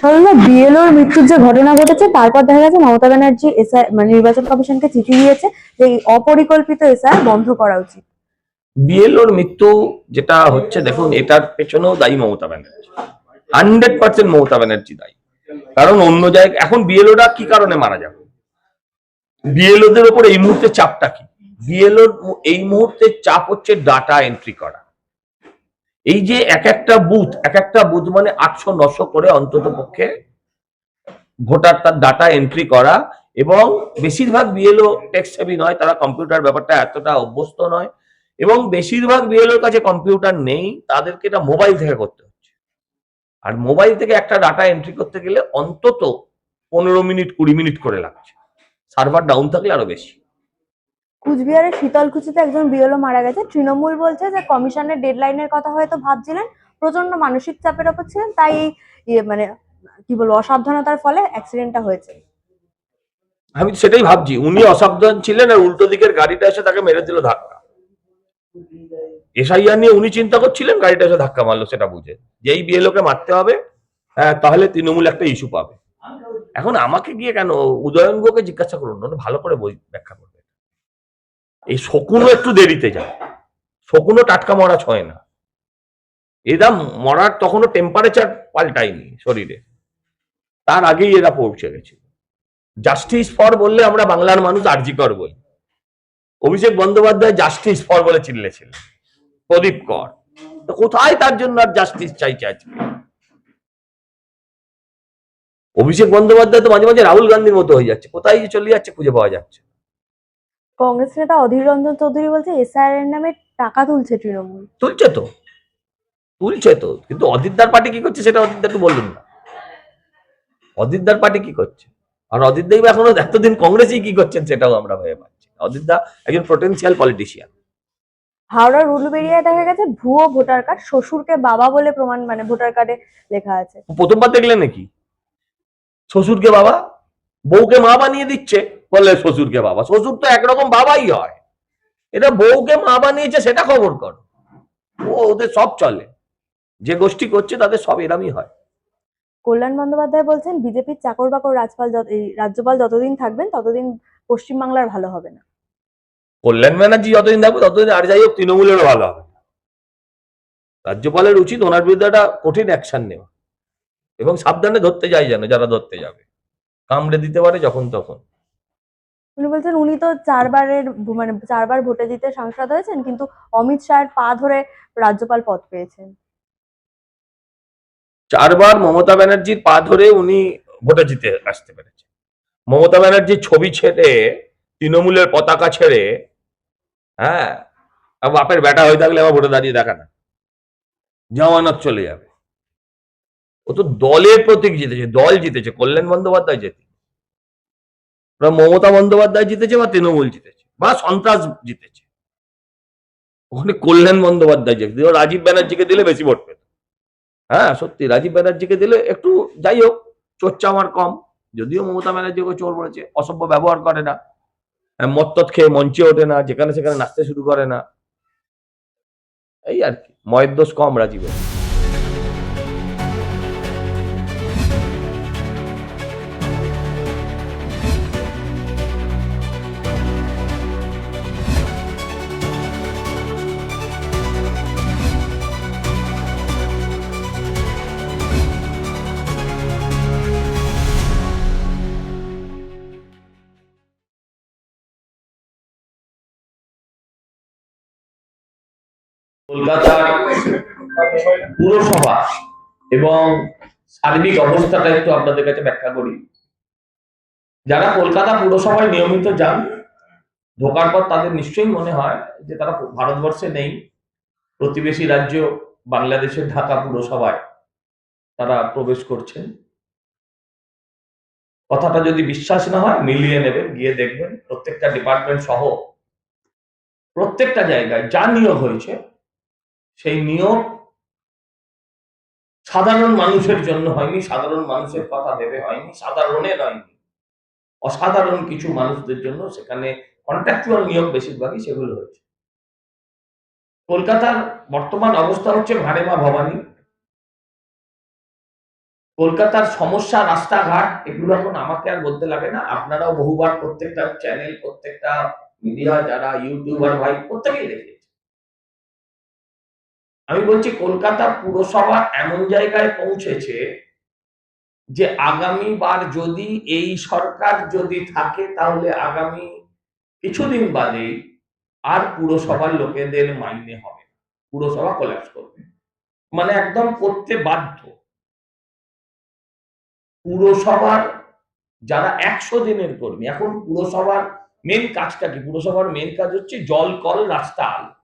সাধারণত বিএলওর মৃত্যুর যে ঘটনা ঘটেছে, তারপর দেখা গেছে মমতা ব্যানার্জি এসআই মানে নির্বাচন কমিশনকে চিঠি দিয়েছে যে এই অপরিকল্পিত এসআই বন্ধ করা উচিত। বিএলওর মৃত্যু যেটা হচ্ছে, দেখুন, এটার পেছনেও দায়ী মমতা ব্যানার্জি। হান্ড্রেড পার্সেন্ট মমতা ব্যানার্জি দায়ী। কারণ অন্য জায়গায় এখন বিএলওরা কি কারণে মারা যাবে? বিএলওদের উপর এই মুহূর্তে চাপটা কি? বিএলওর এই মুহূর্তে চাপ হচ্ছে ডাটা এন্ট্রি করা। এই যে এক একটা বুথ, এক একটা বুথ মানে আটশো, নশো করে অন্তত পক্ষে ভোটার তার ডাটা এন্ট্রি করা এবং বেশিরভাগ বিএলও টেক্সট হেভি নয়, তারা কম্পিউটার ব্যাপারটা এতটা অভ্যস্ত নয় এবং বেশিরভাগ বিএলওর কাছে কম্পিউটার নেই, তাদেরকে এটা মোবাইল থেকে করতে হচ্ছে। আর মোবাইল থেকে একটা ডাটা এন্ট্রি করতে গেলে অন্তত পনেরো মিনিট, কুড়ি মিনিট করে লাগছে। সার্ভার ডাউন থাকলে আরও বেশি। কুচবিহারের শীতলকুচিতে একজন বিএলও মারা গেছে। তৃণমূল বলছে যে কমিশনের ডেডলাইনের কথা হয়তো ভাবছিলেন প্রচণ্ড মানসিক চাপের ওপর ছিলেন তাই এই ইয়ে মানে কি বলব অসাবধানতার ফলে অ্যাক্সিডেন্টটা হয়েছে। আমি সেটাই ভাবছি উনি অসাবধান ছিলেন আর উল্টো দিকের গাড়িটা এসে তাকে মেরে দিল ধাক্কা। এসআইআর নিয়ে উনি চিন্তা করছিলেন গাড়িটা এসে ধাক্কা মারলো সেটা বুঝে। যেই বিএলওকে মারতে হবে হ্যাঁ, তাহলে তৃণমূল একটা ইস্যু পাবে। এখন আমাকে গিয়ে কেন উদয়নগোকে জিজ্ঞাসা করুন ভালো করে বই ব্যাখ্যা করবে। এই শকুনও একটু দেরিতে যায়। শকুনও টাটকা মরা ছয় না। এরা মরার তখনও টেম্পারেচার পাল্টায়নি শরীরে। তার আগেই এরা পৌঁছে গেছে। জাস্টিস ফর বললে আমরা বাংলার মানুষ আর্জিকর বলি। অভিষেক বন্দ্যোপাধ্যায় জাস্টিস ফর বলে চিল্লেছিলেন। প্রদীপ কর। তো কোথায় তার জন্য আর জাস্টিস চাইছে আজকে? অভিষেক বন্দ্যোপাধ্যায় তো মাঝে মাঝে রাহুল গান্ধীর মতো হয়ে যাচ্ছে। কোথায় চলে যাচ্ছে খুঁজে পাওয়া যাচ্ছে। কংগ্রেস নেতা অধীর রঞ্জন চৌধুরী বলছে এসআইআর এর নামে টাকা তুলছে তৃণমূল। তুলছে তো। তুলছে তো। কিন্তু অদিতদার পার্টি কি করছে সেটা অদিতদা একটু বলুন না। অদিতদার পার্টি কি করছে? আর অদিত দেব এখনও এতদিন কংগ্রেসই কি করছেন সেটাও আমরা ভেবে পাচ্ছি না। অদিতদা একজন পোটেন্সিয়াল পলিটিশিয়ান হাওড়ার উলুবেড়িয়ায় দেখা গেছে ভুয়ো ভোটার কার্ড শ্বশুরকে বাবা বলে প্রমাণ মানে ভোটার কার্ডে লেখা আছে। প্রথমবার দেখলেন নাকি? শ্বশুরকে বাবা? বউকে মা বানিয়ে দিচ্ছে। বললে শ্বশুরকে বাবা। শ্বশুর তো একরকম বাবাই হয়। এটা বউকে মা বানিয়েছে সেটা খবর কর। ও ওদের সব চলে। যে গোষ্ঠী করছে তাদের সব এরামই হয়। কল্যাণ বন্দ্যোপাধ্যায় বলছেন বিজেপির চাকর বাকর রাজপাল রাজ্যপাল যতদিন থাকবেন ততদিন পশ্চিমবাংলার ভালো হবে না। কল্যাণ ব্যানার্জি যতদিন থাকবে ততদিন আর যাই হোক তৃণমূলেরও ভালো হবে। রাজ্যপালের উচিত ওনার বিরুদ্ধে একটা কঠিন অ্যাকশন নেওয়া। এবং সাবধানে ধরতে যায় যেন যারা ধরতে যাবে। কামড়ে দিতে পারে যখন তখন। উনি বলছেন, উনি তো চারবারের মানে চারবার ভোটে জিতে সাংসদ হয়েছেন, কিন্তু অমিত শাহের পা ধরে রাজ্যপাল পদ পেয়েছেন। চারবার মমতা ব্যানার্জির পা ধরে উনি ভোটে জিতে আসতে পেরেছে মমতা ব্যানার্জির ছবি ছেড়ে, তৃণমূলের পতাকা ছেড়ে হ্যাঁ বাপের বেটা হয়ে থাকলে আবার ভোটে দাঁড়িয়ে দেখা না। জামানত চলে যাবে। ও তো দলের প্রতীক জিতেছে, দল জিতেছে, কল্যাণ বন্দ্যোপাধ্যায় জিতে ওরা মমতা বন্দ্যোপাধ্যায় জিতেছে বা তৃণমূল জিতেছে বা সন্ত্রাস জিতেছে। ওখানে কল্যাণ বন্দ্যোপাধ্যায় জিতেছে। রাজীব ব্যানার্জিকে দিলে বেশি ভোট পেত। হ্যাঁ সত্যি রাজীব ব্যানার্জিকে দিলে একটু যাই হোক চোরচা আমার কম। যদিও মমতা ব্যানার্জি ওকে চোর বলেছে অসভ্য ব্যবহার করে না। হ্যাঁ, মত্তত খেয়ে মঞ্চে ওঠে না যেখানে সেখানে নাচতে শুরু করে না। এই আর কি ময়ের দোষ কম রাজীবের। কলকাতার পুরসভা এবং সার্বিক অবস্থাটা একটু আপনাদের কাছে ব্যাখ্যা করি। যারা কলকাতা পুরসভায় নিয়মিত যান, ঢোকার পর তাদের নিশ্চয়ই মনে হয় যে তারা ভারতবর্ষে নেই। প্রতিবেশী রাজ্য বাংলাদেশের ঢাকা পুরসভায় তারা প্রবেশ করছেন। কথাটা যদি বিশ্বাস না হয়, মিলিয়ে নেবেন, গিয়ে দেখবেন প্রত্যেকটা ডিপার্টমেন্ট সহ প্রত্যেকটা জায়গায় যা নিয়োগ হয়েছে সেই নিয়োগ সাধারণ মানুষের জন্য হয়নি, সাধারণ মানুষের কথা ভেবে হয়নি সাধারণের হয়নি অসাধারণ কিছু মানুষদের জন্য সেখানে কন্ট্রাকচুয়াল নিয়োগ বেশিরভাগই সেগুলো হয়েছে। কলকাতার বর্তমান অবস্থা হচ্ছে ভাড়েমা ভবানী। কলকাতার সমস্যা, রাস্তাঘাট, এগুলো এখন আমাকে আর বলতে লাগে না। আপনারাও বহুবার প্রত্যেকটা চ্যানেল প্রত্যেকটা মিডিয়া যারা ইউটিউবার ভাই, প্রত্যেকেই দেখেছে আমি বলছি, কলকাতা পুরসভা এমন জায়গায় পৌঁছেছে যে আগামীবার যদি এই সরকার যদি থাকে, তাহলে আগামী কিছুদিন বাদেই আর পুরসভার লোকেদের মাইনে হবে পুরসভা কোলাপস করবে। মানে একদম করতে বাধ্য। পুরসভার যারা একশো দিনের কর্মী, এখন পুরসভার মেন কাজটা কি? পুরসভার মেন কাজ হচ্ছে জল, কল, রাস্তা আলো।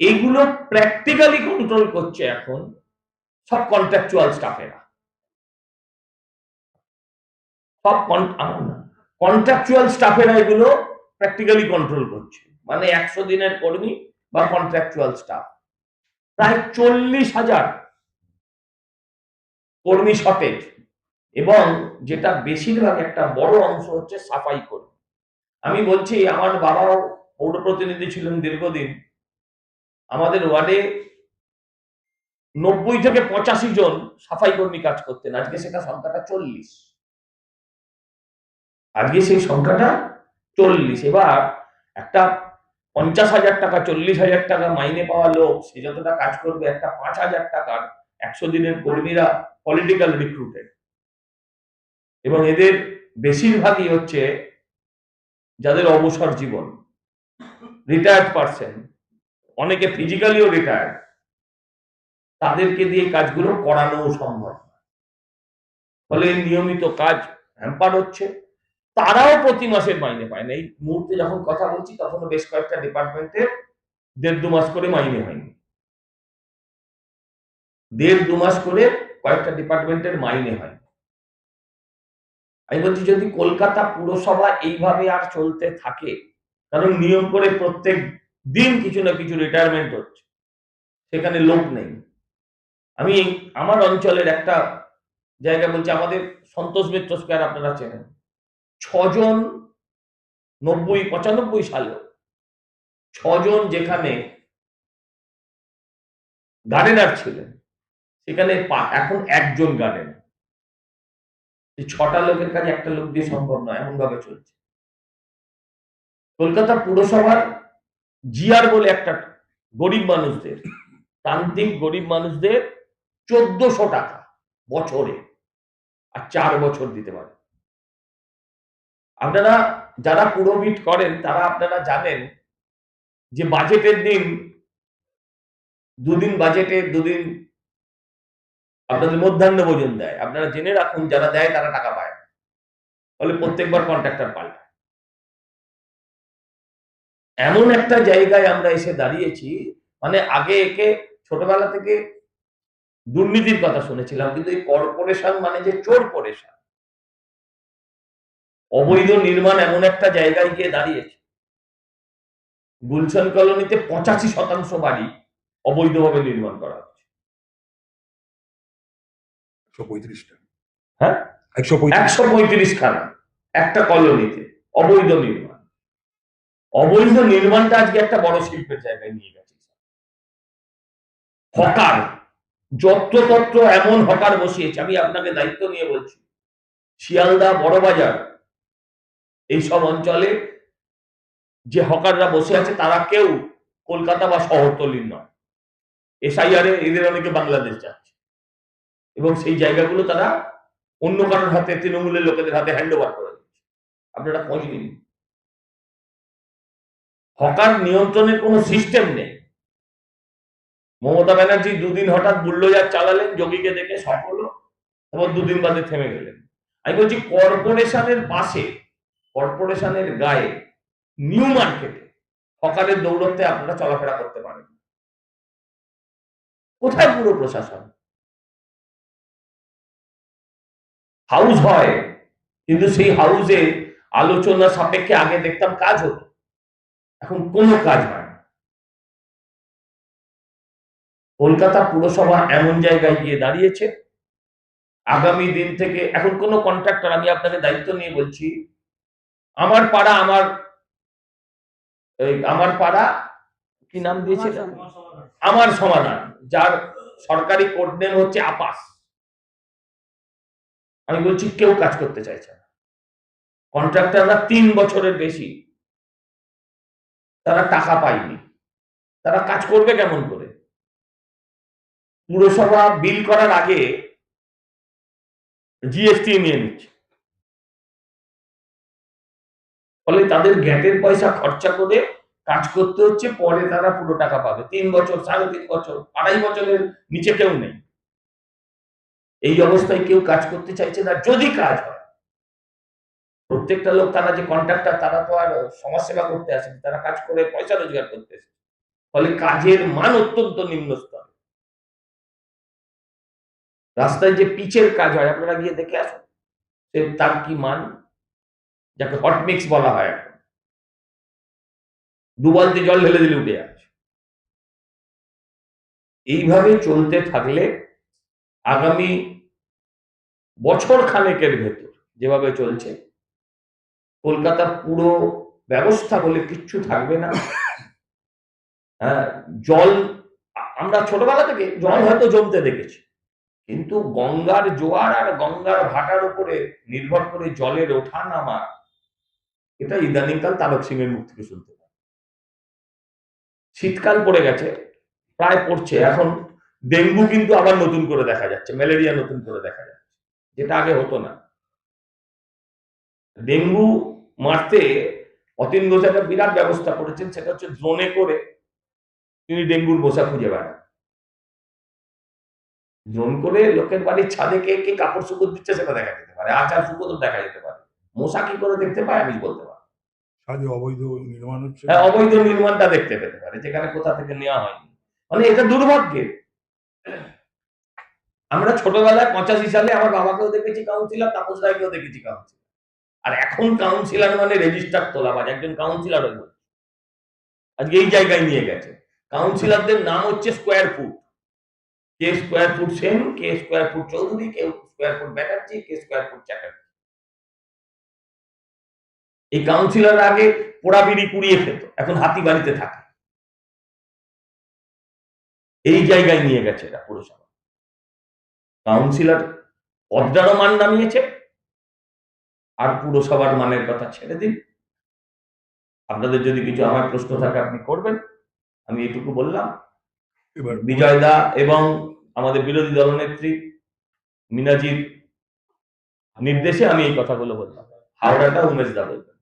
এগুলো প্র্যাকটিক্যালি কন্ট্রোল করছে এখন সব কন্ট্রাকচুয়াল স্টাফেরা সব কন্ট্রাকচুয়াল স্টাফেরা এগুলো প্র্যাকটিক্যালি কন্ট্রোল করছে। মানে একশো দিনের কর্মী বা কন্ট্রাকচুয়াল স্টাফ প্রায় চল্লিশ হাজার কর্মী শর্টেজ এবং যেটা বেশিরভাগ একটা বড় অংশ হচ্ছে সাফাই কর্মী। আমি বলছি, আমার বাবাও পৌর প্রতিনিধি ছিলেন দীর্ঘদিন। আমাদের ওয়ার্ডে নব্বই থেকে পঁচাশি জন সাফাই কর্মী কাজ করতেন। আজকে সেটা সংখ্যাটা চল্লিশ। আজকে সেই সংখ্যাটা চল্লিশ। এবার একটা পঞ্চাশ হাজার টাকা, চল্লিশ হাজার টাকা মাইনে পাওয়া লোক, সে যতটা কাজ করবে, একটা পাঁচ হাজার টাকার একশো দিনের কর্মীরা পলিটিক্যাল রিক্রুটেড এবং এদের বেশিরভাগই হচ্ছে যাদের অবসর জীবন রিটায়ার্ড পার্সন অনেকে ফিজিক্যালিও রিটায়ার্ড তাদেরকে দিয়ে কাজগুলো করানোও সম্ভব। ফলে নিয়মিত কাজ হ্যাম্পার হচ্ছে। তারাও প্রতি মাসের মাইনে পায় না। এই মুহূর্তে যখন কথা বলছি, তখনও বেশ কয়েকটা ডিপার্টমেন্টের দেড় দু মাস করে মাইনে হয়নি। দেড় দু মাস করে কয়েকটা ডিপার্টমেন্টের মাইনে হয় আমি বলছি, যদি কলকাতা পুরসভা এইভাবে আর চলতে থাকে, কারণ নিয়ম করে প্রত্যেক দিন কিছু না কিছু রিটায়ারমেন্ট হচ্ছে। সেখানে লোক নেই। আমি আমার অঞ্চলের একটা জায়গা বলছি, আমাদের সন্তোষ মিত্র স্কোয়ার আপনারা চেনেন। ছজন নব্বই, পঁচানব্বই সালে, ছজন যেখানে গার্ডেনার ছিলেন, সেখানে এখন একজন গার্ডেনার ছটা লোকের কাছে একটা লোক দিয়ে সম্ভব নয় এমন ভাবে চলছে। কলকাতা পুরসভার জিআর বলে একটা গরিব মানুষদের প্রান্তিক গরিব মানুষদের চোদ্দশো টাকা বছরে আর চার বছর দিতে পারে। আপনারা যারা পুরোমিট করেন, তারা আপনারা জানেন যে বাজেটের দিন, দুদিন বাজেটে, দুদিন আপনাদের মধ্যাহ্ন ভোজন দেয়। আপনারা জেনে রাখুন, যারা দেয় তারা টাকা পায়। ফলে প্রত্যেকবার কন্ট্রাক্টর পাল্টায়। এমন একটা জায়গায় আমরা এসে দাঁড়িয়েছি মানে আগে একে ছোটবেলা থেকে দুর্নীতির কথা শুনেছিলাম কিন্তু এই কর্পোরেশন মানে যে চোর পরেশান। অবৈধ নির্মাণ এমন একটা জায়গায় গিয়ে দাঁড়িয়েছে। গুলশান কলোনিতে পঁচাশি শতাংশ বাড়ি অবৈধভাবে নির্মাণ করা হচ্ছে। হ্যাঁ? একশো পঁয়ত্রিশ। খানা একটা কলোনিতে অবৈধ নির্মাণ। অবৈধ নির্মাণটা আজকে একটা বড় শিল্পের জায়গায় নিয়ে গেছে। হকার, যত্রতত্র এমন হকার বসিয়েছে, আমি আপনাকে দায়িত্ব নিয়ে বলছি, শিয়ালদা বড়বাজার এইসব অঞ্চলে যে হকাররা বসে আছে তারা কেউ কলকাতা বা শহরতলির নয়। এসআইআর এদের অনেকে বাংলাদেশ যাচ্ছে। এবং সেই জায়গাগুলো তারা অন্য কারোর হাতে, তৃণমূলের লোকেদের হাতে হ্যান্ড ওভার করে দিচ্ছে। আপনারা খোঁজ নিন। হকার নিয়ন্ত্রণের কোনো সিস্টেম নেই। মমতা ব্যানার্জি দুদিন হঠাৎ বুল্ডোজার চালালেন, যোগীকে দেখে সফল এবং দুদিন বাদে থেমে গেলেন। আমি বলছি, কর্পোরেশনের পাশে, কর্পোরেশনের গায়ে নিউ মার্কেটে হকারের দৌড়তে আপনারা চলাফেরা করতে পারেন। কোথায় পুরো প্রশাসন? হাউস হয়, কিন্তু সেই হাউসে আলোচনা সাপেক্ষে আগে দেখতাম কাজ হতো। এখন কোনো কাজ হয় না। কলকাতা পুরসভা এমন জায়গায় গিয়ে দাঁড়িয়েছে। আগামী দিন থেকে এখন কোনো কন্ট্রাক্টর আমি আপনাকে দায়িত্ব নিয়ে বলছি আমার পাড়া আমার আমার পাড়া কি নাম দিয়েছে আমার সমাধান। যার সরকারি কোড নেম হচ্ছে আপাস। আমি বলছি কেউ কাজ করতে চাইছে না। কন্ট্রাক্টররা তিন বছরের বেশি তারা টাকা পায়নি। তারা কাজ করবে কেমন করে? পুরসভা বিল করার আগে জিএসটি নিয়ে নিচ্ছে। ফলে তাদের গ্যাটের পয়সা খরচা করে কাজ করতে হচ্ছে, পরে তারা পুরো টাকা পাবে। তিন বছর, সাড়ে তিন বছর, আড়াই বছরের নিচে কেউ নেই। এই অবস্থায় কেউ কাজ করতে চাইছে না। যদি কাজ হয় প্রত্যেকটা লোক, তারা যে কন্ট্রাক্টর তারা তো আর সমাজসেবা করতে আসেনি। তারা কাজ করে পয়সা রোজগার করতে এসেছে। ফলে কাজের মান অত্যন্ত নিম্ন স্তর রাস্তায় যে পিচের কাজ হয়, আপনারা গিয়ে দেখে আসুন, সে তার কি মান? যাকে হট মিক্স বলা হয় এখন। দু বালতি জল ঢেলে দিলে উঠে যাচ্ছে। এইভাবে চলতে থাকলে আগামী বছর খানেকের ভেতর যেভাবে চলছে কলকাতার পুরো ব্যবস্থা বলে কিচ্ছু থাকবে না। হ্যাঁ জল, আমরা ছোটবেলা থেকে জল হয়তো জমতে দেখেছি। কিন্তু গঙ্গার জোয়ার আর গঙ্গার ভাটার উপরে নির্ভর করে জলের ওঠা নামা এটা ইদানিংকাল তারক সিং এর মুখ থেকে শুনতে পাই। শীতকাল পড়ে গেছে, প্রায় পড়ছে। এখন ডেঙ্গু কিন্তু আবার নতুন করে দেখা যাচ্ছে, ম্যালেরিয়া নতুন করে দেখা যাচ্ছে, যেটা আগে হতো না। ডেঙ্গু মারতে অতীন ঘোষ একটা বিরাট ব্যবস্থা করেছেন সেটা হচ্ছে ড্রোনে করে তিনি ডেঙ্গুর মশা খুঁজে বেড়ান। ড্রোন করে লোকের বাড়ির ছাদে কে কে কাপড় শুকোর দিচ্ছে সেটা দেখা যেতে পারে আচার শুকোতো দেখা যেতে পারে। মশা কি করে দেখতে পায় আমি বলতে পারি অবৈধ নির্মাণ হচ্ছে? হ্যাঁ অবৈধ নির্মাণটা দেখতে পেতে পারে যেখানে কোথা থেকে নেওয়া হয়নি। মানে এটা দুর্ভাগ্যের। আমরা ছোটবেলায় পঁচাশি সালে আমার বাবাকেও দেখেছি কাউন্সিলর তাপস রায়কেও দেখেছি কাউন্সিলর আর এখন কাউন্সিলর মানে রেজিস্টার তোলাবাজ, একজন কাউন্সিলর হয়ে আজকে এই জায়গায় নিয়ে গেছে। কাউন্সিলরদের নাম হচ্ছে স্কোয়ার ফুট কে স্কোয়ার ফুট সেন কে স্কোয়ার ফুট চৌধুরী, কে স্কোয়ার ফুট ব্যানার্জি, কে স্কোয়ার ফুট চ্যাটার্জি। এই কাউন্সিলর আগে পোড়া বিড়ি কুড়িয়ে খেত এখন হাতি বাড়িতে থাকে। এই জায়গায় নিয়ে গেছে এরা পুরসভা। কাউন্সিলর পদটারও মান নামিয়েছে। আর পুরসভার মানের কথা ছেড়ে দিন। আপনাদের যদি কিছু আমার প্রশ্ন থাকে আপনি করবেন। আমি এটুকু বললাম। বিজয় দা এবং আমাদের বিরোধী দলনেত্রী মিনাজির নির্দেশে আমি এই কথাগুলো বললাম। হাওড়াটা উমেশ দা বলবেন।